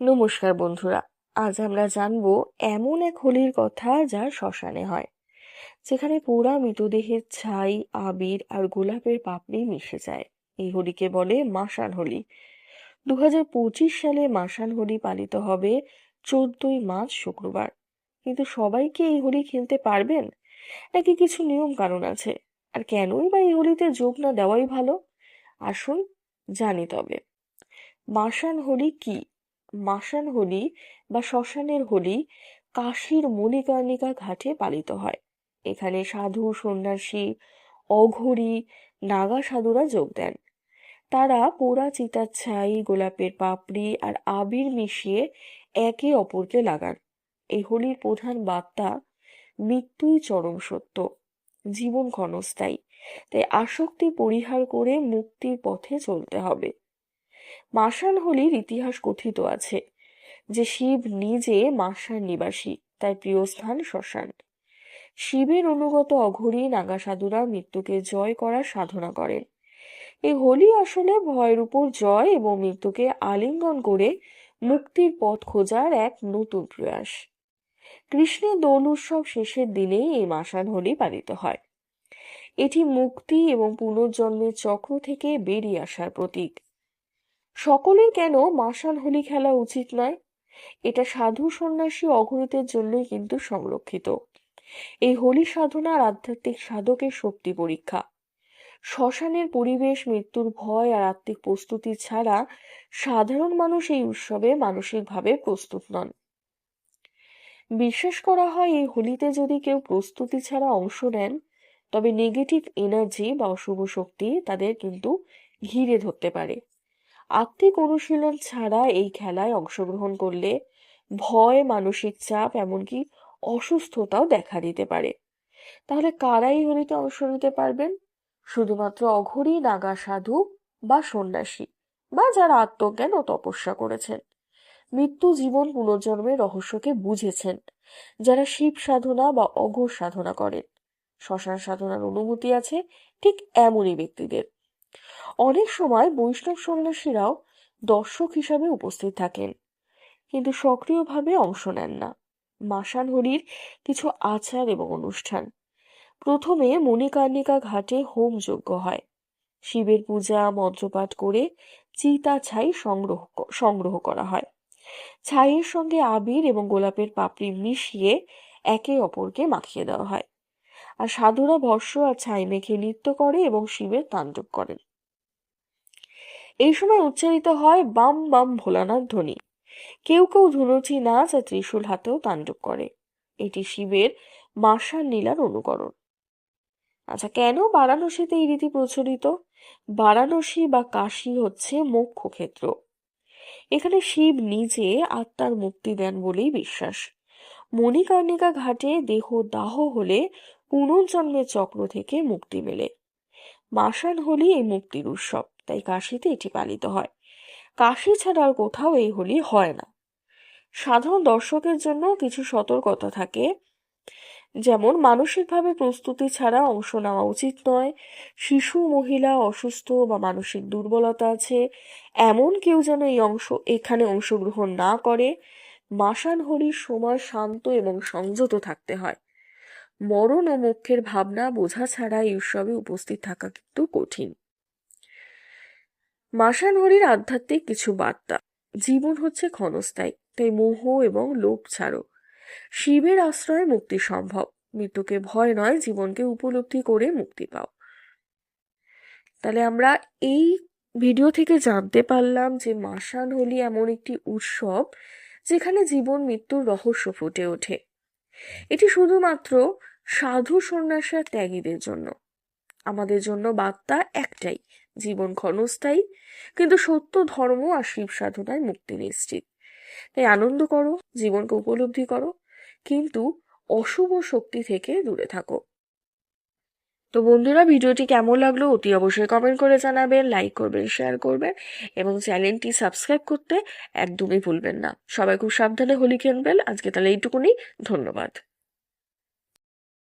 নমস্কার বন্ধুরা, আজ আমরা জানব এমন এক হোলির কথা যা শ্মশানে হয়, যেখানে পোড়া মৃতদেহের ছাই, আবির আর গোলাপের পাপড়ি মিশে যায়। এই হোলিকে বলে মাসান হোলি। দু সালে মাসান হোলি পালিত হবে চোদ্দই মার্চ শুক্রবার। কিন্তু সবাই কি এই হোলি খেলতে পারবেন? নাকি কিছু নিয়ম কারণ আছে? আর কেনই বা এই হোলিতে যোগ না দেওয়াই ভালো? আসুন জানি তবে। মাসান হোলি কি? মাসান হোলি বা শ্মশানের হোলি কাশীর মণিকর্ণিকা ঘাটে পালিত হয়। এখানে সাধু, সন্ন্যাসী, অঘরী, নাগা সাধুরা যোগ দেন। তারা পোড়া চিতার ছাই, গোলাপের পাপড়ি আর আবির মিশিয়ে একে অপরকে লাগান। এই হোলির প্রধান বার্তা মৃত্যুই চরম সত্য, জীবন ক্ষণস্থায়ী। তাই আসক্তি পরিহার করে মুক্তির পথে চলতে হবে। মাসান হোলির ইতিহাস কথিত আছে, যে শিব নিজে মাসার নিবাসী তার প্রিয় স্থান শ্মশান। শিবের অনুগত অঘরী নাগা সাধুরা মৃত্যুকে জয় করার সাধনা করেন। এই হোলি আসলে ভয়ের উপর জয় এবং মৃত্যুকে আলিঙ্গন করে মুক্তির পথ খোঁজার এক নতুন প্রয়াস। কৃষ্ণের দোল উৎসব শেষের দিনেই এই মাসান হোলি পালিত হয়। এটি মুক্তি এবং পুনর্জন্মের চক্র থেকে বেরিয়ে আসার প্রতীক। সকলের কেন মাসাল হোলি খেলা উচিত নয়? এটা সাধু সন্ন্যাসী অঘরিতের জন্যই কিন্তু সংরক্ষিত। এই হোলি সাধনার আধ্যাত্মিক সাধকের শক্তি পরীক্ষা। শ্মশানের পরিবেশ, মৃত্যুর ভয় আর আত্মিক প্রস্তুতি ছাড়া সাধারণ মানুষ এই উৎসবে মানসিকভাবে প্রস্তুত নন। বিশ্বাস করা হয় এই হোলিতে যদি কেউ প্রস্তুতি ছাড়া অংশ নেন, তবে নেগেটিভ এনার্জি বা অশুভ শক্তি তাদের কিন্তু ঘিরে ধরতে পারে। আত্মিক অনুশীলন ছাড়া এই খেলায় অংশগ্রহণ করলে ভয়, মানসিক চাপ, এমনকি অসুস্থতাও দেখা দিতে পারে। তাহলে কারাই হোলিতে অংশ নিতে পারবেন? শুধুমাত্র অঘরী, নাগা সাধু বা সন্ন্যাসী বা যারা আত্মজ্ঞান ও তপস্যা করেছেন। মৃত্যু জীবন পুনর্জন্মের রহস্যকে বুঝেছেন যারা শিব সাধনা বা অঘোর সাধনা করেন। শ্মশান সাধনার অনুমতি আছে ঠিক এমনই ব্যক্তিদের। অনেক সময় বৈষ্ণব সন্ন্যাসীরাও দর্শক হিসাবে উপস্থিত থাকেন, কিন্তু সক্রিয়ভাবে অংশ নেন না। মাসান হরির কিছু আচার এবং অনুষ্ঠান। প্রথমে মণিকর্ণিকা ঘাটে হোম যজ্ঞ হয়। শিবের পূজা, মন্ত্রপাঠ করে চিতা ছাই সংগ্রহ সংগ্রহ করা হয়। ছাইয়ের সঙ্গে আবির এবং গোলাপের পাপড়ি মিশিয়ে একে অপরকে মাখিয়ে দেওয়া হয়। আর সাধুরা ভস্য আর ছাই মেখে নৃত্য করে এবং শিবের তাণ্ডব করেন। এই সময় উচ্চারিত হয়, বাম বাম ভোলানাথ ধ্বনি। কেউ কেউ ধুনুচি নাচ আর ত্রিশূল হাতেও তাণ্ডব করে। এটি শিবের মাসার নীলার অনুকরণ। আচ্ছা কেন বারাণসীতে এই রীতি প্রচলিত? বারাণসী বা কাশী হচ্ছে মোক্ষ ক্ষেত্র এখানে শিব নিজে আত্মার মুক্তি দেন বলেই বিশ্বাস। মণিকর্ণিকা ঘাটে দেহ দাহ হলে পুনর্জন্মের চক্র থেকে মুক্তি মেলে। মাসান হোলি এই মুক্তির উৎসব। তাই কাশিতে এটি পালিত হয়। কাশি ছাড়া আর কোথাও এই হোলি হয় না। সাধারণ দর্শকের জন্য কিছু সতর্কতা থাকে। যেমন, মানসিকভাবে প্রস্তুতি ছাড়া অংশ নেওয়া উচিত নয়। শিশু, মহিলা, অসুস্থ বা মানসিক দুর্বলতা আছে। এমন কেউ যেন এই অংশ, এখানে অংশগ্রহণ না করে। মাসান হরির সময় শান্ত এবং সংযত থাকতে হয়। মরণ ও মুখ্যের ভাবনা বোঝা ছাড়া এই উৎসবে উপস্থিত থাকা কিন্তু কঠিন। মাসান হরির আধ্যাত্মিক কিছু বার্তা। জীবন হচ্ছে ক্ষণস্থায়ী, তাই মোহ এবং লোভ ছাড়ো। শিবের আশ্রয়ে মুক্তি সম্ভব। মৃত্যুকে ভয় নয়, জীবনকে উপলব্ধি করে মুক্তি পাও। তাহলে আমরা এই ভিডিও থেকে জানতে পারলাম যে মাসান হোলি এমন একটি উৎসব যেখানে জীবন, মৃত্যুর রহস্য ফুটে ওঠে। এটি শুধুমাত্র সাধু সন্ন্যাসী ত্যাগীদের জন্য। আমাদের জন্য বার্তা একটাই, জীবন ক্ষণস্থায়ী, কিন্তু সত্য, ধর্ম আর শিব সাধনায় মুক্তি নিশ্চিত। তাই আনন্দ করো, জীবনকে উপলব্ধি করো, কিন্তু অশুভ শক্তি থেকে দূরে থাকো। তো বন্ধুরা, ভিডিওটি কেমন লাগল অতি অবশ্যই কমেন্ট করে জানাবেন লাইক করবেন শেয়ার করবেন এবং চ্যানেলটি সাবস্ক্রাইব করতে একদমই ভুলবেন না। সবাই খুব সাবধানে হোলি খেলবেন। আজকে তাহলে এইটুকুনি। ধন্যবাদ।